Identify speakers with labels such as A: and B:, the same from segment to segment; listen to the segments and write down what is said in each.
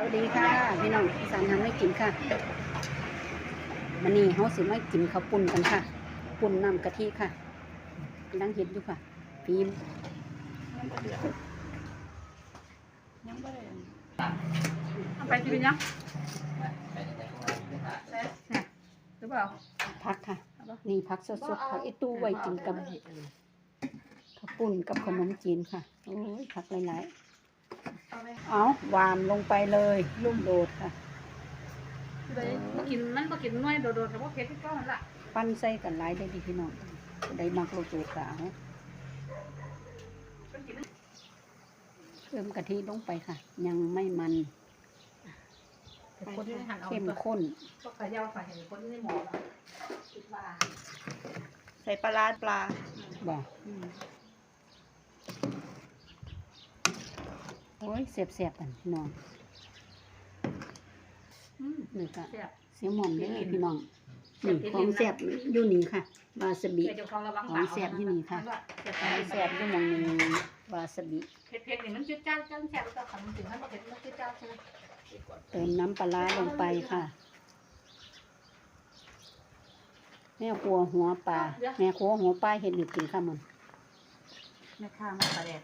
A: สวัสดีค่ะ พี่น้องอีสานทำไม่กินค่ะมันนี่เขาสิไม่กินข้าวปุ่นกันค่ะ ปุ่นน้ำกะทิค่ะนั่งเห็นอยู่ค่ะฟิล์ม
B: เอาไปจะเป็นยังเนี่ยหรือเปล่า
A: พักค่ะ นี่พักสดๆผักอีตู้ไว้กินกับข้าวปุ่นกับขนมจีนค่ะ โอ้ยผักหลาย
B: เอาไป
A: ๆ เอาหวานลงไปเลยลุ่มโดดค่ะ
B: เลยมากินมันก็กินน้อยโดดๆแต่ว่าเผ็ดที่ก้อนนั่นแหละ
A: ปั้นใส่กันหลายได้ดีพี่น้องได้มักลูกโดดกาว
B: ก็กิน
A: เติมกะทิลงไปค่ะ ยังไม่มัน
B: คนที่หันเอา
A: เข้ม
B: ตัว
A: ข้น
B: ก็ขยาวฝ่ายเห็นคนที่หมอแล้วคิดว่า
C: ใส่ปลาร้าปลา
A: บอกโอ้ ยเสียบเสียบๆกันพี่น้อง
B: อืม
A: นี่ก็
B: แซ่บ
A: เสียหมอมเด้อพี่น้องนี่ของเสียบอยู่นี่ค่ะวาซาบิ
B: เดี๋ยวของระวัง
A: ของแซ่บที่นี่ค่ะ ของเสียบอยู่หมองนี้วาซาบิ
B: เผ็ดๆนี่มันจืดจ้านจ้านแซ่บแล้วก็ขันถึงให้มันเผ็ดมันจืดจ้านใช่ไหม
A: เติมน้ำปลาร้าลงไปค่ะ แม่ครัวหัวปลาแม่ครัวหัวปลาเห็ดหนึ่งกินค่ะมัน
C: แม่ข้ามักปลาแดก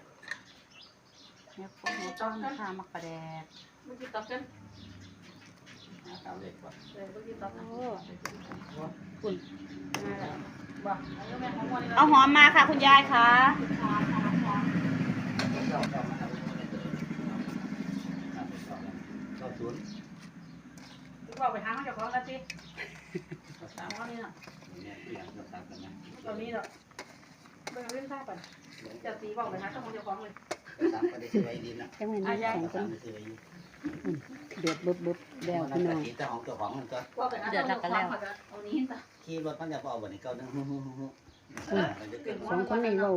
C: แม่ข้าหัวต้อนแม่ข้ามักปลาแดก
B: เมื่อกี้ตอบกันเลยเมื่อกี้ตอบกัน
A: คุณ
B: บอกเอาแม่ของมัน
C: เอาหอมมาค่ะ คุณยายค่ะ
B: บอกไปหามาจากของกันสิถามว่านี่น่ะตอนนี้เนาะเบิ่งเล่นท่าปั่นจะตีบอกไปหาเจ้าของเจ้าของเลย
A: จังหวะนี้สองคนเดือดบุบบุบแล้วพี่น้อง
B: บอกไปหาเจ้าของเขาจะเอานี้จ้ะ
D: ขี่รถมันจะพอวันนี้เก้านึง
A: สองคนนี้เรา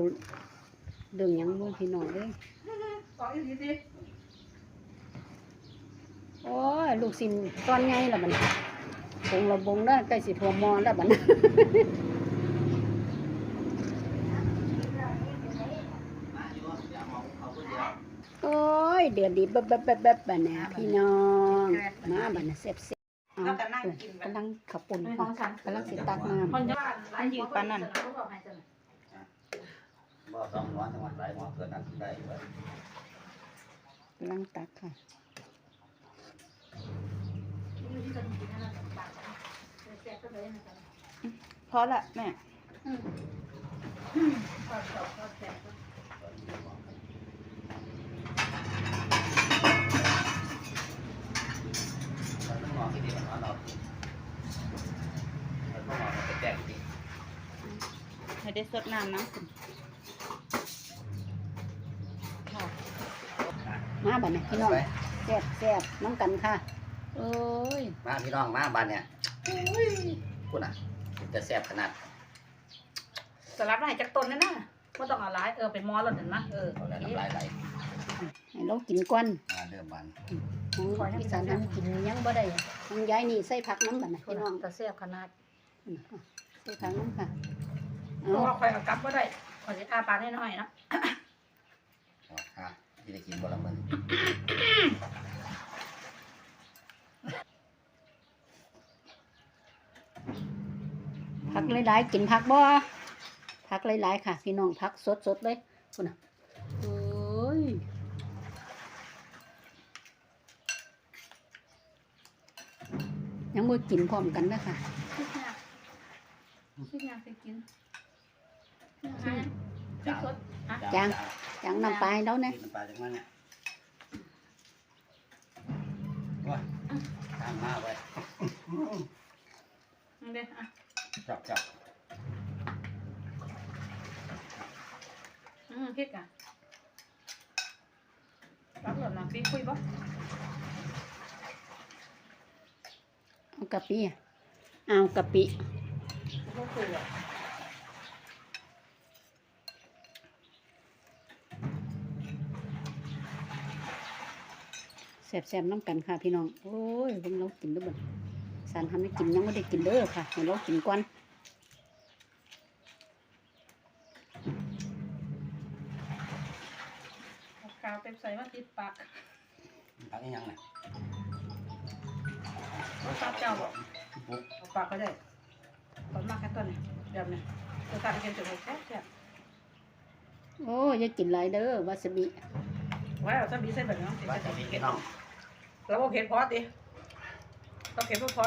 A: เรื่องหยังบ่พี่น้องเลย
B: บอกอีกทีสิ
A: โอ้ยลูกซิมตอนไงล่ะมันคงระบงได้ใกล้สิทัวมอแล้วบัดนั้น
D: มาอยู่อย่ามองเขาคนเดียว
A: โอ้ย เดือดดีแบบแบบแบบแบบแบบนี้พี่น้องมาบัดนั้นเสียบเสียบเอา
C: แล้วก็นั่ง
A: เออ
C: กินแบบ
A: กำลังขับปุ่นกำลังสิตักน้
B: คนจะร้านยืนปานนั่นบ่
D: สองหัวจังหวัดไรหัวเกิดนั้นได้เว้ยำ
A: กำลังตักค่ะ
B: อยู่ที่นนั่นแหละปากแซ่บก็เลยนะจ๊ะ
C: พอละแม่
B: อืมทอดกรอบทอดแซ่บ
D: เราต้องมองที่ดีกว่าเราเราต้องมองไปแจกดี
C: ให้ ได้สดน้ำน้ำคุณค่ะ
A: มาบัดนี้พี่น้องแซ่บแซ่บน้ำกันค่ะเอ้ย
D: มาพี่น้องมาบ้านเนี่ยคุณอะจะแซ่บขนาด
B: สลัดมาให้จากต้นนั่นน่ะไม่ต้องเอาหลายเออเป็นมอแล้วเห็นไหมเออ
D: เขาแล้วน้ำลายไหล
A: ให้เรากินก่อน
D: มาเริ่มบ้าน
A: ของอีสานทำกินยังบ่ได้ทางย้ายนี่ใส่ผักน้ำบัดนะ
B: พี่
A: พี่
B: น้
A: น้
B: อ
A: องง
B: แต่แซ่บขนาด
A: อืมใส่ผักน้ำค่ะ
B: เพ
A: เอา
B: ราะว่าคอยเอากลับก็ได้คอยจะอาปากน้อยๆนะ
D: ฮะที่ได้กินบ่ละมึง
A: ผักหลายๆกินผักบ่ผักหลายๆค่ะ พี่น้องผักสดๆเลยคุณน่ะเอ้ยยังบ่กินพร้อมกันนะคะ
B: คิดยากคิดยากไปกิน คิดสด
A: จางจางน้ำปลาให้เราเนี่ย
D: น้ำปลาจังมันเนี่ยว้าทางมาไว้
B: นี่เด้อะ
D: จับจับ
B: อืมคิดกันรับหล่นนะพี่คุยบ่
A: เอากะปิอะเอากะปิ
B: บ่คุยอะ
A: แซ่บๆน้ำกันค่ะพี่น้อง โอ้ยเพิ่งเรากินแล้วบ่สารทำให้กินยังไม่ได้กินเด้อค่ะให้เรากินก่อน
B: เอากาวเต็มใส่มาติดปาก
D: ตักอีหยังไง
B: รสชาติเจ้าบอก
D: ปุ๊บ
B: เอาปากก็ได้ตอนมากแค่ตัวนี้แบบนี้รสชาติเค็มจะแซ่บแซ่บ
A: โอ้อย่ากินหลายเด้อวาซาบิ
B: ไว้เอาซะบีใส่แบบนี้
D: ว่าจะมีพี่น้อง
B: แล้วโอเคพอติต้องเค็มพอ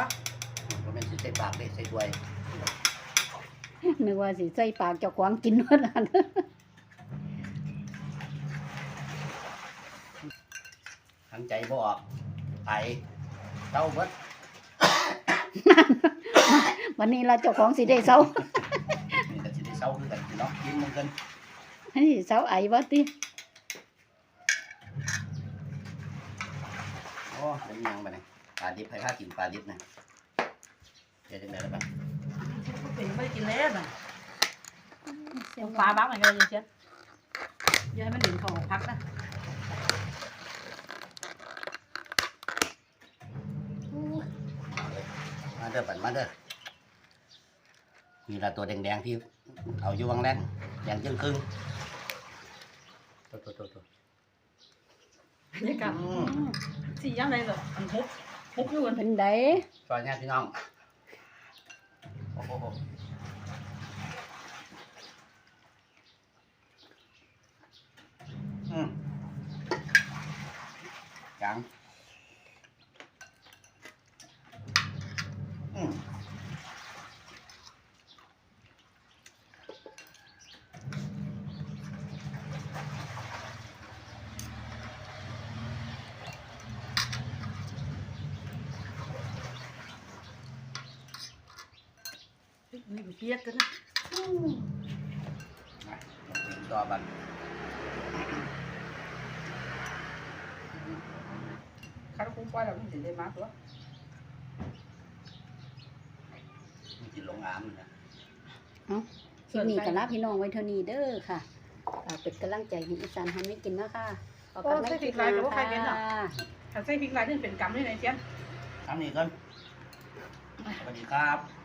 D: ผมเป็นสิใส่ปากเลยใส่ถ้วย
A: นึกว่าสิใส่ปากเจ้าของกินว่านั้น
D: ทั้งใจบ่ออกไอเต้าเบิด
A: วันนี้เราเจ้าของสิได้เซา
D: นี่ก็สิได้เศร้าคือกันพี่น้องกินมันกัน
A: อันนี้เซาไอ้บ่ติ
D: อ้เป็นยังไงปลาดิบให้ข้ากินปลาดิบนะเดี๋ยวจะได้แล้วบ้าง
B: เป็นไม่ได้กินแล้วน่ะ
A: เสียง
B: ปลาบ้างเหมือนกันเลยเชียอย่าให้มันดิ่งของพักนะ
D: มาเด้อปั่นมาเด้อนี่ละตัวแดงๆที่เอาอยู่วังแรงแดงจึงครึ่งตัวตัวตัวตัว
B: นี่กับ
D: อืม
B: สี่ย่างไรเหรออันฮุบฮุบอยู่กัน
A: เป็นได
D: ซอยเนี่ยพี่น้องโอ้โหอืมจัง
B: เพี้ยกันนะ
D: มาถึงต่อบัน
B: ข้าวคุ้มปล่อยแล้วมันจะได้มาตัว
D: มันจิลงน้ำนะ
A: คลิปนี้ก็ลาพี่น้องไว้เท่านี้เด้อค่ะฝากเป็นกำลังใจให้อีสานทำให้กินนะคะขอบคุณไม่คลิปหน้าค่ะ
B: ถ้าใส่พริกลายนี่เป็นกำได้ไหนเชียน
D: ทำนี่ก่อนสวัสดีครับ